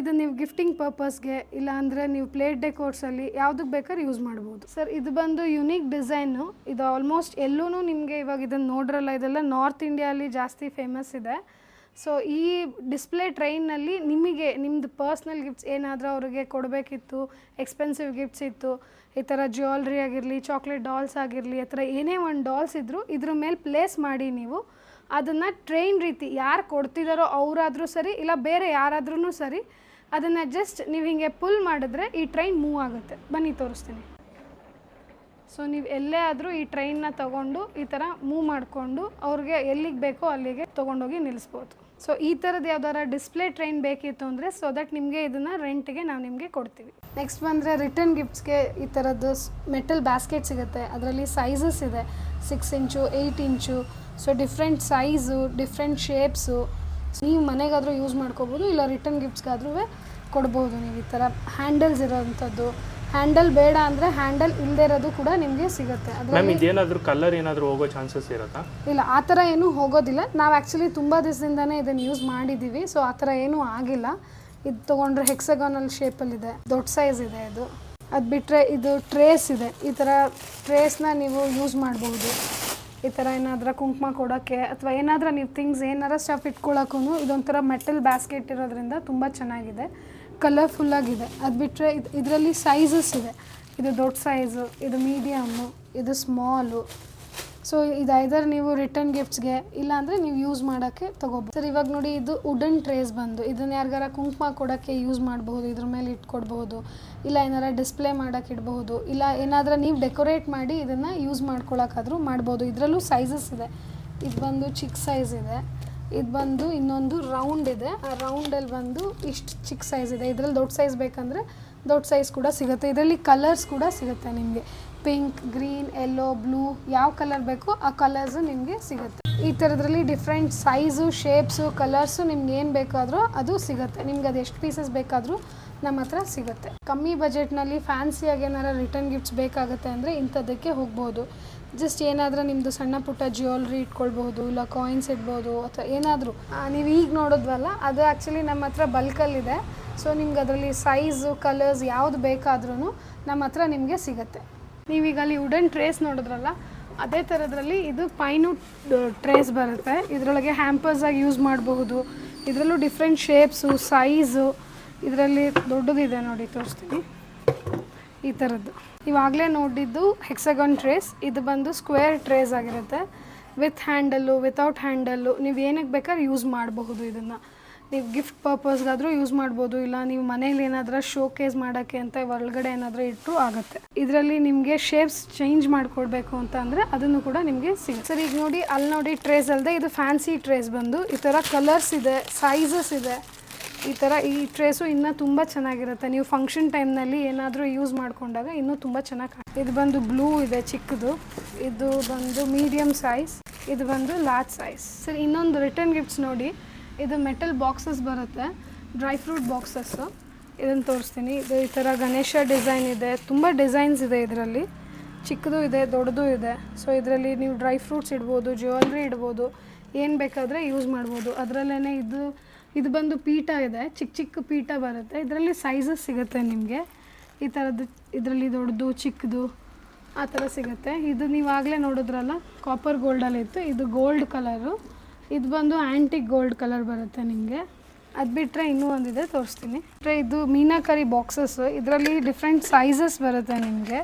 ಇದು ನೀವು ಗಿಫ್ಟಿಂಗ್ ಪರ್ಪಸ್ಗೆ ಇಲ್ಲ ಅಂದರೆ ನೀವು ಪ್ಲೇಟ್ ಡೆಕೋರ್ಸಲ್ಲಿ ಯಾವುದಕ್ಕೆ ಬೇಕಾದ್ರೆ ಯೂಸ್ ಮಾಡ್ಬೋದು. ಸರ್ ಇದು ಬಂದು ಯುನೀಕ್ ಡಿಸೈನು ಇದು ಆಲ್ಮೋಸ್ಟ್ ಎಲ್ಲೂ ನಿಮಗೆ ಇವಾಗ ಇದನ್ನು ನೋಡ್ರಲ್ಲ, ಇದೆಲ್ಲ ನಾರ್ತ್ ಇಂಡಿಯಲ್ಲಿ ಜಾಸ್ತಿ ಫೇಮಸ್ ಇದೆ. ಸೊ ಈ ಡಿಸ್ಪ್ಲೇ ಟ್ರೈನಲ್ಲಿ ನಿಮಗೆ ನಿಮ್ಮದು ಪರ್ಸ್ನಲ್ ಗಿಫ್ಟ್ಸ್ ಏನಾದರೂ ಅವರಿಗೆ ಕೊಡಬೇಕಿತ್ತು ಎಕ್ಸ್ಪೆನ್ಸಿವ್ ಗಿಫ್ಟ್ಸ್ ಇತ್ತು, ಈ ಥರ ಜ್ಯುವೆಲ್ರಿ ಆಗಿರಲಿ ಚಾಕ್ಲೇಟ್ ಡಾಲ್ಸ್ ಆಗಿರಲಿ ಆ ಥರ ಏನೇ ಒಂದು ಡಾಲ್ಸ್ ಇದ್ದರೂ ಇದ್ರ ಮೇಲೆ ಪ್ಲೇಸ್ ಮಾಡಿ ನೀವು. ಅದನ್ನು ಟ್ರೈನ್ ರೀತಿ ಯಾರು ಕೊಡ್ತಿದ್ದಾರೋ ಅವರಾದರೂ ಸರಿ, ಇಲ್ಲ ಬೇರೆ ಯಾರಾದ್ರೂ ಸರಿ, ಅದನ್ನು ಜಸ್ಟ್ ನೀವು ಹಿಂಗೆ ಪುಲ್ ಮಾಡಿದ್ರೆ ಈ ಟ್ರೈನ್ ಮೂವ್ ಆಗುತ್ತೆ. ಬನ್ನಿ, ತೋರಿಸ್ತೀನಿ. ಸೊ ನೀವು ಎಲ್ಲೇ ಆದರೂ ಈ ಟ್ರೈನ್ನ ತಗೊಂಡು ಈ ಥರ ಮೂವ್ ಮಾಡಿಕೊಂಡು ಅವ್ರಿಗೆ ಎಲ್ಲಿಗೆ ಬೇಕೋ ಅಲ್ಲಿಗೆ ತೊಗೊಂಡೋಗಿ ನಿಲ್ಲಿಸ್ಬೋದು ಸೊ ಈ ಥರದ್ದು ಯಾವ್ದಾರ ಡಿಸ್ಪ್ಲೇ ಟ್ರೈನ್ ಬೇಕಿತ್ತು ಅಂದರೆ ಸೊ ದಟ್ ನಿಮಗೆ ಇದನ್ನು ರೆಂಟ್ಗೆ ನಾವು ನಿಮಗೆ ಕೊಡ್ತೀವಿ. ನೆಕ್ಸ್ಟ್ ಬಂದರೆ ರಿಟರ್ನ್ ಗಿಫ್ಟ್ಸ್ಗೆ ಈ ಥರದ್ದು ಮೆಟಲ್ ಬ್ಯಾಸ್ಕೆಟ್ ಸಿಗುತ್ತೆ. ಅದರಲ್ಲಿ ಸೈಜಸ್ ಇದೆ. Six inch eight inch. So different size different shapes ನೀವು ಮನೆಗಾದರೂ ಯೂಸ್ ಮಾಡ್ಕೋಬೋದು, ಇಲ್ಲ ರಿಟರ್ನ್ ಗಿಫ್ಟ್ಸ್ಗಾದ್ರೂ ಕೊಡ್ಬೋದು ನೀವು ಈ ಥರ ಹ್ಯಾಂಡಲ್ಸ್ ಇರೋವಂಥದ್ದು. ಹ್ಯಾಂಡಲ್ ಬೇಡ ಅಂದ್ರೆ ಹ್ಯಾಂಡಲ್ ಇಲ್ಲದೆ ಇರೋದು ಕೂಡ ನಿಮಗೆ ಸಿಗುತ್ತೆ. ಮ್ಯಾಮ್ ಅದರಲ್ಲಿ ಇದೇನಾದರೂ ಕಲರ್ ಏನಾದರೂ ಹೋಗೋ ಚಾನ್ಸಸ್ ಇರುತ್ತಾ? ಇಲ್ಲ ಆ ಥರ ಏನೂ ಹೋಗೋದಿಲ್ಲ. ನಾವು ಆಕ್ಚುಲಿ ತುಂಬಾ ದಿವಸದಿಂದನೇ ಇದನ್ನು ಯೂಸ್ ಮಾಡಿದ್ದೀವಿ ಸೊ ಆ ಥರ ಏನೂ ಆಗಿಲ್ಲ. ಇದು ತೊಗೊಂಡ್ರೆ ಹೆಕ್ಸಗಾನಲ್ ಶೇಪಲ್ಲಿದೆ ದೊಡ್ಡ ಸೈಜ್ ಇದೆ ಇದು. ಅದು ಬಿಟ್ಟರೆ ಇದು ಟ್ರೇಸ್ ಇದೆ. ಈ ಥರ ಟ್ರೇಸ್ನ ನೀವು ಯೂಸ್ ಮಾಡಬಹುದು ಈ ಥರ ಏನಾದ್ರ ಕುಂಕುಮ ಕೊಡೋಕ್ಕೆ ಅಥವಾ ಏನಾದ್ರ ನೀವು ಥಿಂಗ್ಸ್ ಏನಾರ ಸ್ಟಫ್ ಇಟ್ಕೊಳ್ಳೋಕ್ಕೂ ಇದೊಂಥರ ಮೆಟಲ್ ಬ್ಯಾಸ್ಕೆಟ್ ಇರೋದ್ರಿಂದ ತುಂಬಾ ಚೆನ್ನಾಗಿದೆ. ಕಲರ್ಫುಲ್ಲಾಗಿದೆ ಅದು ಬಿಟ್ಟರೆ ಇದು, ಇದರಲ್ಲಿ ಸೈಜಸ್ ಇದೆ. ಇದು ದೊಡ್ಡ ಸೈಜು ಇದು ಮೀಡಿಯಮ್ಮು ಇದು ಸ್ಮಾಲು ಸೊ ಇದು ಐದರ್ ನೀವು ರಿಟರ್ನ್ ಗಿಫ್ಟ್ಸ್ಗೆ ಇಲ್ಲಾಂದರೆ ನೀವು ಯೂಸ್ ಮಾಡೋಕ್ಕೆ ತೊಗೋಬೋದು. ಸರ್, ಇವಾಗ ನೋಡಿ ಇದು ವುಡನ್ ಟ್ರೇಸ್ ಬಂದು, ಇದನ್ನ ಯಾರಿಗಾರ ಕುಂಕುಮ ಕೊಡೋಕ್ಕೆ ಯೂಸ್ ಮಾಡಬಹುದು ಇದ್ರ ಮೇಲೆ ಇಟ್ಕೊಡ್ಬಹುದು ಇಲ್ಲ ಏನಾರ ಡಿಸ್ಪ್ಲೇ ಮಾಡೋಕ್ಕೆ ಇಡಬಹುದು ಇಲ್ಲ ಏನಾದರೂ ನೀವು ಡೆಕೋರೇಟ್ ಮಾಡಿ ಇದನ್ನು ಯೂಸ್ ಮಾಡ್ಕೊಳ್ಳೋಕ್ಕಾದರೂ ಮಾಡ್ಬೋದು. ಇದರಲ್ಲೂ ಸೈಜಸ್ ಇದೆ. ಇದು ಬಂದು ಚಿಕ್ಕ ಸೈಜ್ ಇದೆ. ಇದು ಬಂದು ಇನ್ನೊಂದು ರೌಂಡ್ ಇದೆ. ಆ ರೌಂಡಲ್ಲಿ ಬಂದು ಇಷ್ಟು ಚಿಕ್ಕ ಸೈಜ್ ಇದೆ. ಇದರಲ್ಲಿ ದೊಡ್ಡ ಸೈಜ್ ಬೇಕಂದರೆ ದೊಡ್ಡ ಸೈಜ್ ಕೂಡ ಸಿಗುತ್ತೆ. ಇದರಲ್ಲಿ ಕಲರ್ಸ್ ಕೂಡ ಸಿಗುತ್ತೆ ನಿಮಗೆ. ಪಿಂಕ್ ಗ್ರೀನ್ ಎಲ್ಲೋ ಬ್ಲೂ ಯಾವ ಕಲರ್ ಬೇಕೋ ಆ ಕಲರ್ಸು ನಿಮಗೆ ಸಿಗುತ್ತೆ. ಈ ಥರದ್ರಲ್ಲಿ ಡಿಫ್ರೆಂಟ್ ಸೈಜು ಶೇಪ್ಸು ಕಲರ್ಸು ನಿಮ್ಗೆ ಏನು ಬೇಕಾದರೂ ಅದು ಸಿಗುತ್ತೆ. ನಿಮ್ಗೆ ಅದು ಎಷ್ಟು ಪೀಸಸ್ ಬೇಕಾದರೂ ನಮ್ಮ ಹತ್ರ ಸಿಗುತ್ತೆ. ಕಮ್ಮಿ ಬಜೆಟ್ನಲ್ಲಿ ಫ್ಯಾನ್ಸಿಯಾಗಿ ಏನಾರ ರಿಟರ್ನ್ ಗಿಫ್ಟ್ಸ್ ಬೇಕಾಗುತ್ತೆ ಅಂದರೆ ಇಂಥದ್ದಕ್ಕೆ ಹೋಗ್ಬೋದು. ಜಸ್ಟ್ ಏನಾದರೂ ನಿಮ್ಮದು ಸಣ್ಣ ಪುಟ್ಟ ಜ್ಯುವೆಲ್ರಿ ಇಟ್ಕೊಳ್ಬಹುದು, ಇಲ್ಲ ಕಾಯಿನ್ಸ್ ಇಡ್ಬೋದು, ಅಥವಾ ಏನಾದರೂ. ನೀವು ಈಗ ನೋಡಿದ್ವಲ್ಲ, ಅದು ಆ್ಯಕ್ಚುಲಿ ನಮ್ಮ ಹತ್ರ ಬಲ್ಕಲ್ಲಿದೆ ಸೊ ನಿಮ್ಗೆ ಅದರಲ್ಲಿ ಸೈಜು ಕಲರ್ಸ್ ಯಾವುದು ಬೇಕಾದ್ರೂ ನಮ್ಮ ಹತ್ರ ನಿಮಗೆ ಸಿಗುತ್ತೆ. ನೀವೀಗ ಅಲ್ಲಿ ವುಡನ್ ಟ್ರೇಸ್ ನೋಡಿದ್ರಲ್ಲ, ಅದೇ ಥರದ್ರಲ್ಲಿ ಇದು ಪೈನು ಟ್ರೇಸ್ ಬರುತ್ತೆ. ಇದರೊಳಗೆ ಹ್ಯಾಂಪರ್ಸಾಗಿ ಯೂಸ್ ಮಾಡಬಹುದು. ಇದರಲ್ಲೂ ಡಿಫ್ರೆಂಟ್ ಶೇಪ್ಸು ಸೈಜು ಇದರಲ್ಲಿ ದೊಡ್ಡದಿದೆ ನೋಡಿ, ತೋರಿಸ್ತೀನಿ. ಈ ಥರದ್ದು ಇವಾಗಲೇ ನೋಡಿದ್ದು ಹೆಕ್ಸಗನ್ ಟ್ರೇಸ್ ಇದು ಬಂದು ಸ್ಕ್ವೇರ್ ಟ್ರೇಸ್ ಆಗಿರುತ್ತೆ. ವಿತ್ ಹ್ಯಾಂಡಲ್ಲು ವಿತೌಟ್ ಹ್ಯಾಂಡಲ್ಲು ನೀವು ಏನಕ್ಕೆ ಬೇಕಾದ್ರೆ ಯೂಸ್ ಮಾಡಬಹುದು ಇದನ್ನು. ನೀವು ಗಿಫ್ಟ್ ಪರ್ಪಸ್ಗಾದರೂ ಯೂಸ್ ಮಾಡ್ಬೋದು, ಇಲ್ಲ ನೀವು ಮನೇಲಿ ಏನಾದರೂ ಶೋಕೇಸ್ ಮಾಡೋಕ್ಕೆ ಅಂತ ಒಳಗಡೆ ಏನಾದರೂ ಇಟ್ಟರು ಆಗುತ್ತೆ. ಇದರಲ್ಲಿ ನಿಮಗೆ ಶೇಪ್ಸ್ ಚೇಂಜ್ ಮಾಡಿಕೊಡ್ಬೇಕು ಅಂತ ಅಂದರೆ ಅದನ್ನು ಕೂಡ ನಿಮಗೆ ಸಿಗುತ್ತೆ. ಸರ್, ಈಗ ನೋಡಿ, ಅಲ್ಲಿ ನೋಡಿ ಟ್ರೇಸ್ ಅಲ್ಲದೆ ಇದು ಫ್ಯಾನ್ಸಿ ಟ್ರೇಸ್ ಬಂದು ಈ ಥರ ಕಲರ್ಸ್ ಇದೆ ಸೈಜಸ್ ಇದೆ. ಈ ಥರ ಈ ಟ್ರೇಸು ಇನ್ನೂ ತುಂಬ ಚೆನ್ನಾಗಿರುತ್ತೆ. ನೀವು ಫಂಕ್ಷನ್ ಟೈಮ್ನಲ್ಲಿ ಏನಾದರೂ ಯೂಸ್ ಮಾಡಿಕೊಂಡಾಗ ಇನ್ನೂ ತುಂಬ ಚೆನ್ನಾಗಿ ಇದು ಬಂದು ಬ್ಲೂ ಇದೆ ಚಿಕ್ಕದು. ಇದು ಬಂದು ಮೀಡಿಯಮ್ ಸೈಜ್ ಇದು ಬಂದು ಲಾರ್ಜ್ ಸೈಜ್ ಸರ್, ಇನ್ನೊಂದು ರಿಟರ್ನ್ ಗಿಫ್ಟ್ಸ್ ನೋಡಿ. ಇದು ಮೆಟಲ್ ಬಾಕ್ಸಸ್ ಬರುತ್ತೆ. ಡ್ರೈ ಫ್ರೂಟ್ ಬಾಕ್ಸಸ್ಸು ಇದನ್ನು ತೋರಿಸ್ತೀನಿ. ಇದು ಈ ಥರ ಗಣೇಶ ಡಿಸೈನ್ ಇದೆ. ತುಂಬ ಡಿಸೈನ್ಸ್ ಇದೆ ಇದರಲ್ಲಿ. ಚಿಕ್ಕದು ಇದೆ, ದೊಡ್ಡದು ಇದೆ. ಸೊ ಇದರಲ್ಲಿ ನೀವು ಡ್ರೈ ಫ್ರೂಟ್ಸ್ ಇಡ್ಬೋದು ಜ್ಯುವೆಲ್ರಿ ಇಡ್ಬೋದು, ಏನು ಬೇಕಾದರೆ ಯೂಸ್ ಮಾಡ್ಬೋದು. ಅದರಲ್ಲೇ ಇದು ಇದು ಬಂದು ಪೀಠ ಇದೆ, ಚಿಕ್ಕ ಚಿಕ್ಕ ಪೀಠ ಬರುತ್ತೆ. ಇದರಲ್ಲಿ ಸೈಜಸ್ ಸಿಗುತ್ತೆ ನಿಮಗೆ. ಈ ಥರದ್ದು ಇದರಲ್ಲಿ ದೊಡ್ಡದು, ಚಿಕ್ಕದು, ಆ ಥರ ಸಿಗುತ್ತೆ. ಇದು ನೀವು ಆಗಲೇ ನೋಡಿದ್ರಲ್ಲ ಕಾಪರ್ ಗೋಲ್ಡಲ್ಲಿ ಇತ್ತು. ಇದು ಗೋಲ್ಡ್ ಕಲರು ಇದು ಬಂದು ಆ್ಯಂಟಿಕ್ ಗೋಲ್ಡ್ ಕಲರ್ ಬರುತ್ತೆ ನಿಮಗೆ. ಅದು ಬಿಟ್ಟರೆ ಇನ್ನೂ ಒಂದಿದೆ, ತೋರಿಸ್ತೀನಿ. ಬಿಟ್ಟರೆ ಇದು ಮೀನಾಕರಿ ಬಾಕ್ಸಸ್ಸು ಇದರಲ್ಲಿ ಡಿಫ್ರೆಂಟ್ ಸೈಜಸ್ ಬರುತ್ತೆ ನಿಮಗೆ.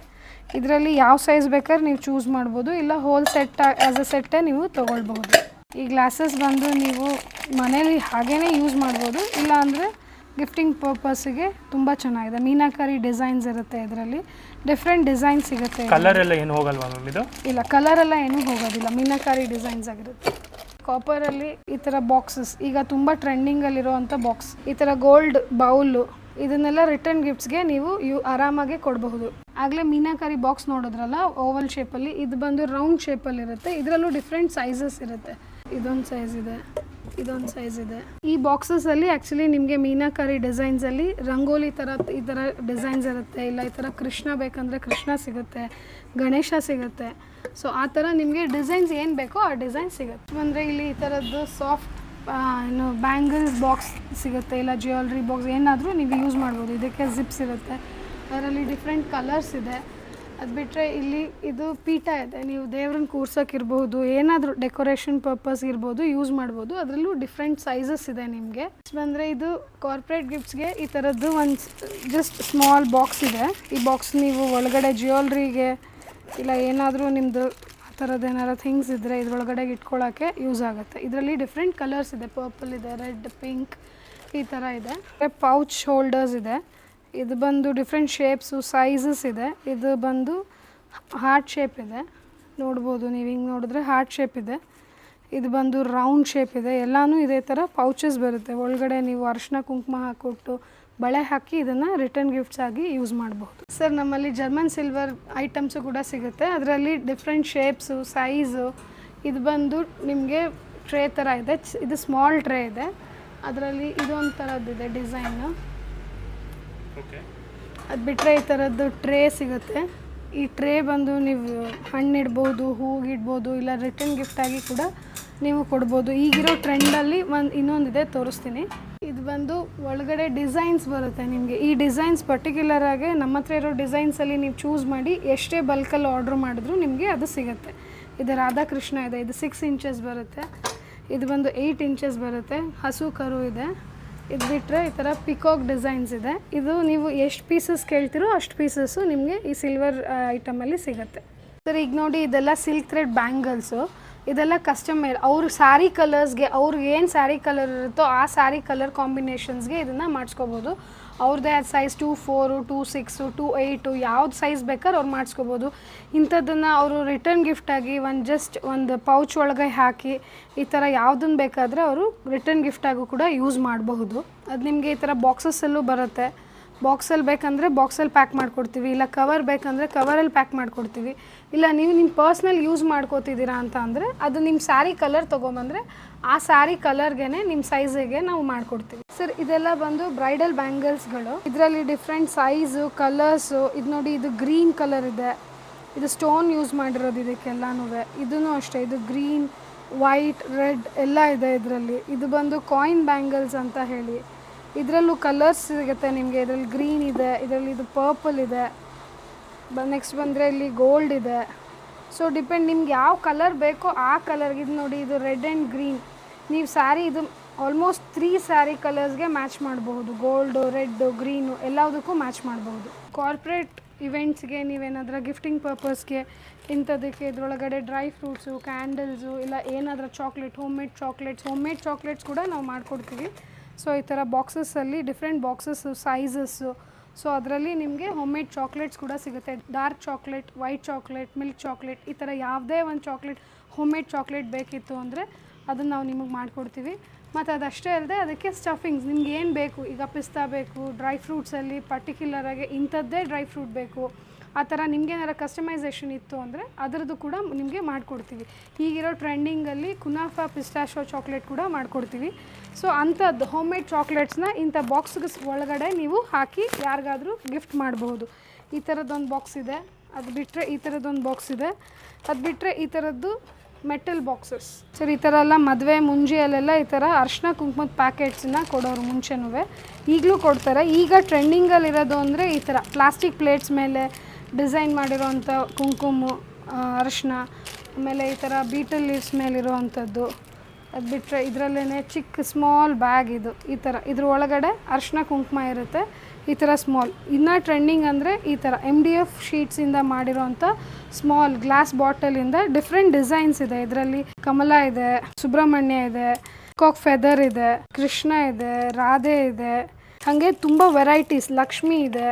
ಇದರಲ್ಲಿ ಯಾವ ಸೈಜ್ ಬೇಕಾದ್ರೆ ನೀವು ಚೂಸ್ ಮಾಡ್ಬೋದು. ಇಲ್ಲ ಹೋಲ್ ಸೆಟ್ ಆ್ಯಸ್ ಅ ಸೆಟ್ಟೇ ನೀವು ತೊಗೊಳ್ಬಹುದು. ಈ ಗ್ಲಾಸಸ್ ಬಂದು ನೀವು ಮನೇಲಿ ಹಾಗೇ ಯೂಸ್ ಮಾಡ್ಬೋದು. ಇಲ್ಲ ಅಂದರೆ ಗಿಫ್ಟಿಂಗ್ ಪರ್ಪಸ್ಗೆ ತುಂಬ ಚೆನ್ನಾಗಿದೆ. ಮೀನಾಕಾರಿ ಡಿಸೈನ್ಸ್ ಇರುತ್ತೆ ಇದರಲ್ಲಿ. ಡಿಫ್ರೆಂಟ್ ಡಿಸೈನ್ ಸಿಗುತ್ತೆ ಕಲರ್ ಎಲ್ಲ ಏನು ಹೋಗಲ್ವಾ ಮ್ಯಾಮ್ ಇದು? ಇಲ್ಲ ಕಲರ್ ಎಲ್ಲ ಏನೂ ಹೋಗೋದಿಲ್ಲ. ಮೀನಾಕಾರಿ ಡಿಸೈನ್ಸ್ ಆಗಿರುತ್ತೆ. ಕಾಪರಲ್ಲಿ ಈ ಥರ ಬಾಕ್ಸಸ್ ಈಗ ತುಂಬ ಟ್ರೆಂಡಿಂಗಲ್ಲಿರುವಂಥ ಬಾಕ್ಸ್ ಈ ಥರ ಗೋಲ್ಡ್ ಬೌಲು ಇದನ್ನೆಲ್ಲ ರಿಟರ್ನ್ ಗಿಫ್ಟ್ಸ್ಗೆ ನೀವು ಯು ಆರಾಮಾಗಿ ಕೊಡಬಹುದು. ಆಗಲೇ ಮೀನಾಕಾರಿ ಬಾಕ್ಸ್ ನೋಡಿದ್ರಲ್ಲ ಓವಲ್ ಶೇಪಲ್ಲಿ ಇದು ಬಂದು ರೌಂಡ್ ಶೇಪಲ್ಲಿ ಇರುತ್ತೆ. ಇದರಲ್ಲೂ ಡಿಫ್ರೆಂಟ್ ಸೈಜಸ್ ಇರುತ್ತೆ. ಇದೊಂದು ಸೈಜ್ ಇದೆ. ಇದೊಂದು ಸೈಜ್ ಇದೆ. ಈ ಬಾಕ್ಸಸ್ ಅಲ್ಲಿ ಆಕ್ಚುಲಿ ನಿಮಗೆ ಮೀನಾಕಾರಿ ಡಿಸೈನ್ಸ್ ಅಲ್ಲಿ ರಂಗೋಲಿ ತರ, ಈ ತರ ಡಿಸೈನ್ಸ್ ಇರುತ್ತೆ. ಇಲ್ಲ, ಈ ತರ ಕೃಷ್ಣ ಬೇಕಂದ್ರೆ ಕೃಷ್ಣ ಸಿಗುತ್ತೆ, ಗಣೇಶ ಸಿಗುತ್ತೆ. ಸೊ ಆ ಥರ ನಿಮಗೆ ಡಿಸೈನ್ಸ್ ಏನು ಬೇಕೋ ಆ ಡಿಸೈನ್ ಸಿಗುತ್ತೆ. ಅಂದರೆ ಇಲ್ಲಿ ಈ ಥರದ್ದು ಸಾಫ್ಟ್ ಏನು ಬ್ಯಾಂಗಲ್ಸ್ ಬಾಕ್ಸ್ ಸಿಗುತ್ತೆ, ಇಲ್ಲ ಜ್ಯುವೆಲ್ರಿ ಬಾಕ್ಸ್ ಏನಾದರೂ ನೀವು ಯೂಸ್ ಮಾಡ್ಬೋದು. ಇದಕ್ಕೆ ಜಿಪ್ಸ್ ಇರುತ್ತೆ. ಅದರಲ್ಲಿ ಡಿಫ್ರೆಂಟ್ ಕಲರ್ಸ್ ಇದೆ. ಅದು ಬಿಟ್ಟರೆ ಇಲ್ಲಿ ಇದು ಪೀಠ ಇದೆ. ನೀವು ದೇವ್ರನ್ನ ಕೂರ್ಸೋಕ್ಕಿರ್ಬೋದು ಏನಾದರೂ ಡೆಕೋರೇಷನ್ ಪರ್ಪಸ್ ಇರ್ಬೋದು, ಯೂಸ್ ಮಾಡ್ಬೋದು, ಅದರಲ್ಲೂ ಡಿಫ್ರೆಂಟ್ ಸೈಜಸ್ ಇದೆ ನಿಮಗೆ. ಬಂದರೆ ಇದು ಕಾರ್ಪೊರೇಟ್ ಗಿಫ್ಟ್ಸ್ಗೆ ಈ ಥರದ್ದು ಒಂದು ಜಸ್ಟ್ ಸ್ಮಾಲ್ ಬಾಕ್ಸ್ ಇದೆ. ಈ ಬಾಕ್ಸ್ ನೀವು ಒಳಗಡೆ ಜ್ಯುವೆಲ್ರಿಗೆ ಇಲ್ಲ ಏನಾದರೂ ನಿಮ್ಮದು ಆ ಥರದ್ದು ಏನಾರ ಥಿಂಗ್ಸ್ ಇದ್ದರೆ ಇದ್ರೊಳಗಡೆ ಇಟ್ಕೊಳ್ಳೋಕ್ಕೆ ಯೂಸ್ ಆಗುತ್ತೆ. ಇದರಲ್ಲಿ ಡಿಫ್ರೆಂಟ್ ಕಲರ್ಸ್ ಇದೆ. ಪರ್ಪಲ್ ಇದೆ, ರೆಡ್, ಪಿಂಕ್ ಈ ಥರ ಇದೆ. ಪೌಚ್ ಶೋಲ್ಡರ್ಸ್ ಇದೆ. ಇದು ಬಂದು ಡಿಫ್ರೆಂಟ್ ಶೇಪ್ಸು ಸೈಜಸ್ ಇದೆ. ಇದು ಬಂದು ಹಾರ್ಟ್ ಶೇಪ್ ಇದೆ. ನೋಡ್ಬೋದು ನೀವು ಹಿಂಗೆ ನೋಡಿದ್ರೆ ಹಾರ್ಟ್ ಶೇಪ್ ಇದೆ. ಇದು ಬಂದು ರೌಂಡ್ ಶೇಪ್ ಇದೆ. ಎಲ್ಲನೂ ಇದೇ ಥರ ಪೌಚಸ್ ಬರುತ್ತೆ. ಒಳಗಡೆ ನೀವು ಅರಿಶಿನ ಕುಂಕುಮ ಹಾಕ್ಕೊಟ್ಟು ಬಳೆ ಹಾಕಿ ಇದನ್ನು ರಿಟರ್ನ್ ಗಿಫ್ಟ್ಸ್ ಆಗಿ ಯೂಸ್ ಮಾಡಬಹುದು ಸರ್ ನಮ್ಮಲ್ಲಿ ಜರ್ಮನ್ ಸಿಲ್ವರ್ ಐಟಮ್ಸು ಕೂಡ ಸಿಗುತ್ತೆ. ಅದರಲ್ಲಿ ಡಿಫ್ರೆಂಟ್ ಶೇಪ್ಸು ಸೈಜು ಇದು ಬಂದು ನಿಮಗೆ ಟ್ರೇ ಥರ ಇದೆ. ಇದು ಸ್ಮಾಲ್ ಟ್ರೇ ಇದೆ. ಅದರಲ್ಲಿ ಇದೊಂದು ಥರದ್ದಿದೆ ಡಿಸೈನು ಅದು ಬಿಟ್ಟರೆ ಈ ಥರದ್ದು ಟ್ರೇ ಸಿಗುತ್ತೆ. ಈ ಟ್ರೇ ಬಂದು ನೀವು ಹಣ್ಣಿಡ್ಬೋದು ಹೂಗಿಡ್ಬೋದು ಇಲ್ಲ ರಿಟರ್ನ್ ಗಿಫ್ಟಾಗಿ ಕೂಡ ನೀವು ಕೊಡ್ಬೋದು. ಈಗಿರೋ ಟ್ರೆಂಡಲ್ಲಿ ಒಂದು ಇನ್ನೊಂದಿದೆ ತೋರಿಸ್ತೀನಿ. ಇದು ಬಂದು ಒಳಗಡೆ ಡಿಸೈನ್ಸ್ ಬರುತ್ತೆ ನಿಮಗೆ. ಈ ಡಿಸೈನ್ಸ್ ಪರ್ಟಿಕ್ಯುಲರ್ ಆಗಿ ನಮ್ಮ ಹತ್ರ ಇರೋ ಡಿಸೈನ್ಸಲ್ಲಿ ನೀವು ಚೂಸ್ ಮಾಡಿ ಎಷ್ಟೇ ಬಲ್ಕಲ್ಲಿ ಆರ್ಡ್ರ್ ಮಾಡಿದ್ರು ನಿಮಗೆ ಅದು ಸಿಗುತ್ತೆ. ಇದು ರಾಧಾಕೃಷ್ಣ ಇದೆ, ಇದು ಸಿಕ್ಸ್ ಇಂಚಸ್ ಬರುತ್ತೆ. ಇದು ಬಂದು ಏಯ್ಟ್ ಇಂಚಸ್ ಬರುತ್ತೆ. ಹಸು ಕರು ಇದೆ. ಇದು ಬಿಟ್ಟರೆ ಈ ಥರ ಪಿಕಾಕ್ ಡಿಸೈನ್ಸ್ ಇದೆ. ಇದು ನೀವು ಎಷ್ಟು ಪೀಸಸ್ ಕೇಳ್ತೀರೋ ಅಷ್ಟು ಪೀಸಸ್ಸು ನಿಮಗೆ ಈ ಸಿಲ್ವರ್ ಐಟಮಲ್ಲಿ ಸಿಗುತ್ತೆ. ಸರ್, ಈಗ ನೋಡಿ ಇದೆಲ್ಲ ಸಿಲ್ಕ್ ಥ್ರೆಡ್ ಬ್ಯಾಂಗಲ್ಸು ಇದೆಲ್ಲ ಕಸ್ಟಮರ್ ಅವ್ರ ಸ್ಯಾರಿ ಕಲರ್ಸ್ಗೆ ಅವ್ರಿಗೆ ಏನು ಸ್ಯಾರಿ ಕಲರ್ ಇರುತ್ತೋ ಆ ಸ್ಯಾರಿ ಕಲರ್ ಕಾಂಬಿನೇಷನ್ಸ್ಗೆ ಇದನ್ನು ಮಾಡಿಸ್ಕೋಬೋದು. ಅವ್ರದ್ದೇ ಆದ size two four two six two eight ಯಾವ್ದು ಸೈಜ್ ಬೇಕಾದ್ರೆ ಅವ್ರು ಮಾಡಿಸ್ಕೋಬೋದು. ಇಂಥದ್ದನ್ನು ಅವರು ರಿಟರ್ನ್ ಗಿಫ್ಟಾಗಿ ಒಂದು ಜಸ್ಟ್ ಒಂದು ಪೌಚ್ ಒಳಗೆ ಹಾಕಿ ಈ ಥರ ಯಾವುದನ್ನು ಬೇಕಾದರೆ ಅವರು ರಿಟರ್ನ್ ಗಿಫ್ಟಾಗೂ ಕೂಡ ಯೂಸ್ ಮಾಡಬಹುದು. ಅದು ನಿಮಗೆ ಈ ಥರ ಬಾಕ್ಸಸ್ಸಲ್ಲೂ ಬರುತ್ತೆ. ಬಾಕ್ಸಲ್ಲಿ ಬೇಕಂದರೆ ಬಾಕ್ಸಲ್ಲಿ ಪ್ಯಾಕ್ ಮಾಡಿಕೊಡ್ತೀವಿ. ಇಲ್ಲ ಕವರ್ ಬೇಕಂದರೆ ಕವರಲ್ಲಿ ಪ್ಯಾಕ್ ಮಾಡಿಕೊಡ್ತೀವಿ. ಇಲ್ಲ, ನೀವು ನಿಮ್ಮ ಪರ್ಸ್ನಲ್ ಯೂಸ್ ಮಾಡ್ಕೋತಿದ್ದೀರಾ ಅಂತ ಅಂದರೆ ಅದು ನಿಮ್ಮ ಸ್ಯಾರಿ ಕಲರ್ ತೊಗೊಂಬಂದರೆ ಆ ಸ್ಯಾರಿ ಕಲರ್ಗೆ ನಿಮ್ಮ ಸೈಜಿಗೆ ನಾವು ಮಾಡಿಕೊಡ್ತೀವಿ. ಸರ್ ಇದೆಲ್ಲ ಬಂದು ಬ್ರೈಡಲ್ ಬ್ಯಾಂಗಲ್ಸ್ಗಳು ಇದರಲ್ಲಿ ಡಿಫ್ರೆಂಟ್ ಸೈಜು ಕಲರ್ಸು ಇದು ನೋಡಿ ಇದು ಗ್ರೀನ್ ಕಲರ್ ಇದೆ. ಇದು ಸ್ಟೋನ್ ಯೂಸ್ ಮಾಡಿರೋದು ಇದಕ್ಕೆಲ್ಲನೂ. ಇದೂ ಅಷ್ಟೇ, ಇದು ಗ್ರೀನ್ ವೈಟ್ ರೆಡ್ ಎಲ್ಲ ಇದೆ ಇದರಲ್ಲಿ. ಇದು ಬಂದು ಕಾಯಿನ್ ಬ್ಯಾಂಗಲ್ಸ್ ಅಂತ ಹೇಳಿ. ಇದರಲ್ಲೂ ಕಲರ್ಸ್ ಸಿಗುತ್ತೆ ನಿಮಗೆ. ಇದರಲ್ಲಿ ಗ್ರೀನ್ ಇದೆ, ಇದರಲ್ಲಿ ಇದು ಪರ್ಪಲ್ ಇದೆ. ಬ ನೆಕ್ಸ್ಟ್ ಬಂದರೆ ಇಲ್ಲಿ ಗೋಲ್ಡ್ ಇದೆ. ಸೊ ಡಿಪೆಂಡ್ ನಿಮ್ಗೆ ಯಾವ ಕಲರ್ ಬೇಕೋ ಆ ಕಲರ್ಗೆ ಇದು ನೋಡಿ, ಇದು ರೆಡ್ ಆ್ಯಂಡ್ ಗ್ರೀನ್ ನೀವು ಸ್ಯಾರಿ ಇದು ಆಲ್ಮೋಸ್ಟ್ ತ್ರೀ ಸ್ಯಾರಿ ಕಲರ್ಸ್ಗೆ ಮ್ಯಾಚ್ ಮಾಡಬಹುದು. ಗೋಲ್ಡು ರೆಡ್ಡು ಗ್ರೀನು ಎಲ್ಲದಕ್ಕೂ ಮ್ಯಾಚ್ ಮಾಡಬಹುದು. ಕಾರ್ಪೊರೇಟ್ ಇವೆಂಟ್ಸ್ಗೆ ನೀವೇನಾದ್ರೂ ಗಿಫ್ಟಿಂಗ್ ಪರ್ಪಸ್ಗೆ ಇಂಥದಕ್ಕೆ ಇದರೊಳಗಡೆ ಡ್ರೈ ಫ್ರೂಟ್ಸು ಕ್ಯಾಂಡಲ್ಸು ಇಲ್ಲ ಏನಾದರೂ chocolate home made chocolates home made chocolates ಕೂಡ ನಾವು ಮಾಡಿಕೊಡ್ತೀವಿ. ಸೊ ಈ ಥರ ಬಾಕ್ಸಸ್ಸಲ್ಲಿ ಡಿಫ್ರೆಂಟ್ ಬಾಕ್ಸಸ್ಸು ಸೈಜಸ್ಸು ಸೊ ಅದರಲ್ಲಿ ನಿಮಗೆ ಹೋಮ್ ಮೇಡ್ ಚಾಕ್ಲೇಟ್ಸ್ ಕೂಡ ಸಿಗುತ್ತೆ. Dark chocolate white chocolate milk chocolate ಈ ಥರ ಯಾವುದೇ ಒಂದು ಚಾಕ್ಲೇಟ್ ಹೋಮ್ ಮೇಡ್ ಚಾಕ್ಲೇಟ್ ಬೇಕಿತ್ತು ಅಂದರೆ ಅದನ್ನು ನಾವು ನಿಮಗೆ ಮಾಡಿಕೊಡ್ತೀವಿ. ಮತ್ತು ಅದಷ್ಟೇ ಅಲ್ಲದೆ ಅದಕ್ಕೆ ಸ್ಟಫಿಂಗ್ಸ್ ನಿಮ್ಗೆ ಏನು ಬೇಕು? ಈಗ ಪಿಸ್ತಾ ಬೇಕು ಡ್ರೈ ಫ್ರೂಟ್ಸಲ್ಲಿ ಪರ್ಟಿಕ್ಯುಲರಾಗಿ ಇಂಥದ್ದೇ ಡ್ರೈ ಫ್ರೂಟ್ ಬೇಕು. ಆ ಥರ ನಿಮ್ಗೇನಾರ ಕಸ್ಟಮೈಸೇಷನ್ ಇತ್ತು ಅಂದರೆ ಅದರದ್ದು ಕೂಡ ನಿಮಗೆ ಮಾಡಿಕೊಡ್ತೀವಿ. ಈಗಿರೋ ಟ್ರೆಂಡಿಂಗಲ್ಲಿ ಕುನಾಫಾ ಪಿಸ್ಟಾಶೋ ಚಾಕ್ಲೇಟ್ ಕೂಡ ಮಾಡಿಕೊಡ್ತೀವಿ. ಸೊ ಅಂಥದ್ದು ಹೋಮ್ ಮೇಡ್ ಚಾಕ್ಲೇಟ್ಸ್ನ ಇಂಥ ಬಾಕ್ಸ್ಗೆ ಒಳಗಡೆ ನೀವು ಹಾಕಿ ಯಾರಿಗಾದರೂ ಗಿಫ್ಟ್ ಮಾಡಬಹುದು ಈ ಥರದ್ದೊಂದು ಬಾಕ್ಸ್ ಇದೆ. ಅದು ಬಿಟ್ಟರೆ ಈ ಥರದ್ದೊಂದು ಬಾಕ್ಸ್ ಇದೆ. ಅದು ಬಿಟ್ಟರೆ ಈ ಥರದ್ದು ಮೆಟಲ್ ಬಾಕ್ಸಸ್ ಸರ್ ಈ ಥರ ಎಲ್ಲ ಮದುವೆ ಮುಂಜಿಯಲ್ಲೆಲ್ಲ ಈ ಥರ ಅರ್ಶಿನ ಕುಂಕುಮದ ಪ್ಯಾಕೆಟ್ಸನ್ನ ಕೊಡೋರು ಮುಂಚೆನೂ ಈಗಲೂ ಕೊಡ್ತಾರೆ. ಈಗ ಟ್ರೆಂಡಿಂಗಲ್ಲಿರೋದು ಅಂದರೆ ಈ ಥರ ಪ್ಲಾಸ್ಟಿಕ್ ಪ್ಲೇಟ್ಸ್ ಮೇಲೆ ಡಿಸೈನ್ ಮಾಡಿರೋವಂಥ ಕುಂಕುಮ ಅರಿಶಿನ, ಆಮೇಲೆ ಈ ಥರ ಬೀಟಲ್ ಲೀವ್ಸ್ ಮೇಲಿರುವಂಥದ್ದು. ಅದು ಬಿಟ್ಟರೆ ಇದರಲ್ಲೇ ಚಿಕ್ಕ ಸ್ಮಾಲ್ ಬ್ಯಾಗ್ ಇದು, ಈ ಥರ. ಇದ್ರ ಒಳಗಡೆ ಅರಿಶಿನ ಕುಂಕುಮ ಇರುತ್ತೆ. ಈ ಥರ ಸ್ಮಾಲ್. ಇನ್ನೂ ಟ್ರೆಂಡಿಂಗ್ ಅಂದರೆ ಈ ಥರ. ಎಂ ಡಿ ಎಫ್ ಶೀಟ್ಸಿಂದ ಮಾಡಿರೋವಂಥ ಸ್ಮಾಲ್ ಗ್ಲಾಸ್ ಬಾಟಲಿಂದ ಡಿಫ್ರೆಂಟ್ ಡಿಸೈನ್ಸ್ ಇದೆ. ಇದರಲ್ಲಿ ಕಮಲ ಇದೆ, ಸುಬ್ರಹ್ಮಣ್ಯ ಇದೆ ಕಾಕ್ ಫೆದರ್ ಇದೆ, ಕೃಷ್ಣ ಇದೆ, ರಾಧೆ ಇದೆ. ಹಾಗೆ ತುಂಬ ವೆರೈಟೀಸ್ ಲಕ್ಷ್ಮಿ ಇದೆ.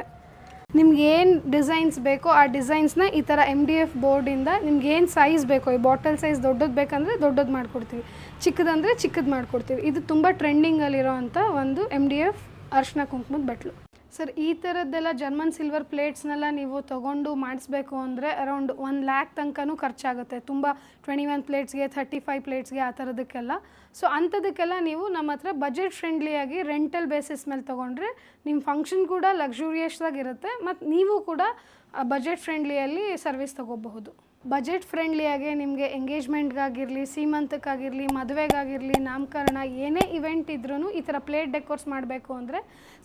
ನಿಮ್ಗೆ ಏನು ಡಿಸೈನ್ಸ್ ಬೇಕೋ ಆ ಡಿಸೈನ್ಸ್ನ ಈ ಥರ ಎಂ ಡಿ ಎಫ್ ಬೋರ್ಡಿಂದ ನಿಮ್ಗೆ ಏನು ಸೈಜ್ ಬೇಕೋ, ಈ ಬಾಟಲ್ ಸೈಜ್ ದೊಡ್ಡದು ಬೇಕಂದರೆ ದೊಡ್ಡದು ಮಾಡಿಕೊಡ್ತೀವಿ. ಚಿಕ್ಕದಂದರೆ ಚಿಕ್ಕದು ಮಾಡಿಕೊಡ್ತೀವಿ. ಇದು ತುಂಬ ಟ್ರೆಂಡಿಂಗಲ್ಲಿರೋವಂಥ ಒಂದು ಎಂ ಡಿ ಎಫ್ ಅರ್ಶಿನ ಕುಂಕುಮದ ಬಟ್ಲು. ಸರ್, ಈ ಥರದ್ದೆಲ್ಲ ಜರ್ಮನ್ ಸಿಲ್ವರ್ ಪ್ಲೇಟ್ಸ್ನೆಲ್ಲ ನೀವು ತೊಗೊಂಡು ಮಾಡಿಸ್ಬೇಕು ಅಂದರೆ ಅರೌಂಡ್ ಒನ್ ಲ್ಯಾಕ್ ತನಕನೂ ಖರ್ಚಾಗುತ್ತೆ. ತುಂಬ ಟ್ವೆಂಟಿ ಒನ್ ಪ್ಲೇಟ್ಸ್ಗೆ ಥರ್ಟಿ ಫೈವ್ ಪ್ಲೇಟ್ಸ್ಗೆ ಆ ಥರದಕ್ಕೆಲ್ಲ ಸೊ ಅಂಥದಕ್ಕೆಲ್ಲ ನೀವು ನಮ್ಮ ಹತ್ರ ಬಜೆಟ್ ಫ್ರೆಂಡ್ಲಿಯಾಗಿ ರೆಂಟಲ್ ಬೇಸಿಸ್ ಮೇಲೆ ತೊಗೊಂಡ್ರೆ ನಿಮ್ಮ ಫಂಕ್ಷನ್ ಕೂಡ ಲಕ್ಸುರಿಯಸ್ದಾಗಿರುತ್ತೆ ಮತ್ತು ನೀವು ಕೂಡ ಬಜೆಟ್ ಫ್ರೆಂಡ್ಲಿಯಲ್ಲಿ ಸರ್ವಿಸ್ ತೊಗೋಬಹುದು. ಬಜೆಟ್ ಫ್ರೆಂಡ್ಲಿಯಾಗೆ ನಿಮಗೆ ಎಂಗೇಜ್ಮೆಂಟ್ಗಾಗಿರಲಿ ಸೀಮಂತಕ್ಕಾಗಿರಲಿ, ಮದುವೆಗಾಗಿರಲಿ, ನಾಮಕರಣ, ಏನೇ ಇವೆಂಟ್ ಇದ್ರೂ ಈ ಥರ ಪ್ಲೇಟ್ ಡೆಕೋರ್ಸ್ ಮಾಡಬೇಕು ಅಂದರೆ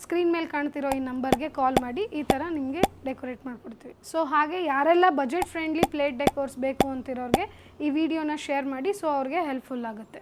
ಸ್ಕ್ರೀನ್ ಮೇಲೆ ಕಾಣ್ತಿರೋ ಈ ನಂಬರ್ಗೆ ಕಾಲ್ ಮಾಡಿ ಈ ಥರ ನಿಮಗೆ ಡೆಕೋರೇಟ್ ಮಾಡಿಕೊಡ್ತೀವಿ. ಸೊ ಹಾಗೆ ಯಾರೆಲ್ಲ ಬಜೆಟ್ ಫ್ರೆಂಡ್ಲಿ ಪ್ಲೇಟ್ ಡೆಕೋರ್ಸ್ ಬೇಕು ಅಂತಿರೋರಿಗೆ ಈ ವಿಡಿಯೋನ ಶೇರ್ ಮಾಡಿ ಸೊ ಅವ್ರಿಗೆ ಹೆಲ್ಪ್ಫುಲ್ ಆಗುತ್ತೆ.